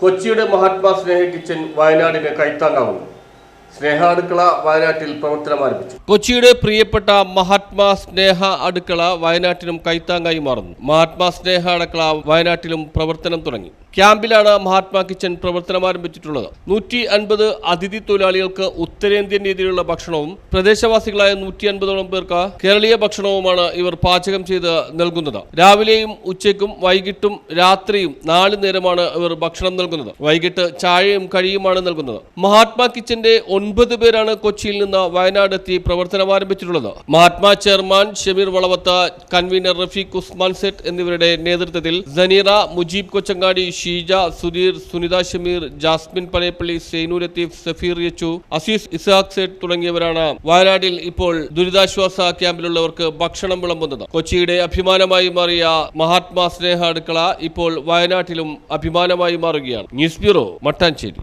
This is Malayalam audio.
കൊച്ചിയുടെ മഹാത്മാ സ്നേഹ കിച്ചൻ വയനാടിന് കൈത്താങ്ങാവുന്നു സ്നേഹ അടുക്കള വയനാട്ടിൽ പ്രവർത്തനം ആരംഭിച്ചു. കൊച്ചിയുടെ പ്രിയപ്പെട്ട മഹാത്മാ സ്നേഹ അടുക്കള വയനാട്ടിലും കൈത്താങ്ങായി മാറുന്നു. മഹാത്മാ സ്നേഹ അടുക്കള വയനാട്ടിലും പ്രവർത്തനം തുടങ്ങി. ക്യാമ്പിലാണ് മഹാത്മാ കിച്ചൻ പ്രവർത്തനം ആരംഭിച്ചിട്ടുള്ളത്. നൂറ്റി അൻപത് അതിഥി തൊഴിലാളികൾക്ക് ഉത്തരേന്ത്യൻ രീതിയിലുള്ള ഭക്ഷണവും പ്രദേശവാസികളായ നൂറ്റി അൻപതോളം പേർക്ക് കേരളീയ ഭക്ഷണവുമാണ് ഇവർ പാചകം ചെയ്ത് നൽകുന്നത്. രാവിലെയും ഉച്ചയ്ക്കും വൈകിട്ടും രാത്രിയും നാല് നേരമാണ് ഇവർ ഭക്ഷണം നൽകുന്നത്. വൈകിട്ട് ചായയും കഴിയുമാണ് നൽകുന്നത്. മഹാത്മാ കിച്ചന്റെ ഒൻപത് പേരാണ് കൊച്ചിയിൽ നിന്ന് വയനാട് എത്തി പ്രവർത്തനം ആരംഭിച്ചിട്ടുള്ളത്. മഹാത്മാ ചെയർമാൻ ഷമീർ വളവത്ത കൺവീനർ റഫീഖ് ഉസ്മാൻ സെറ്റ് എന്നിവരുടെ നേതൃത്വത്തിൽ സനീറ മുജീബ് കൊച്ചങ്ങാടി ഷീജ സുധീർ സുനിത ഷമീർ ജാസ്മിൻ പനയപ്പള്ളി സൈനു ലത്തീഫ് സഫീർ യച്ചു അസീസ് ഇസാഖ് സെറ്റ് തുടങ്ങിയവരാണ് വയനാട്ടിൽ ഇപ്പോൾ ദുരിതാശ്വാസ ക്യാമ്പിലുള്ളവർക്ക് ഭക്ഷണം വിളമ്പുന്നത്. കൊച്ചിയുടെ അഭിമാനമായി മാറിയ മഹാത്മാ സ്നേഹ അടുക്കള ഇപ്പോൾ വയനാട്ടിലും അഭിമാനമായി മാറുകയാണ്. News bureau Mattancherry.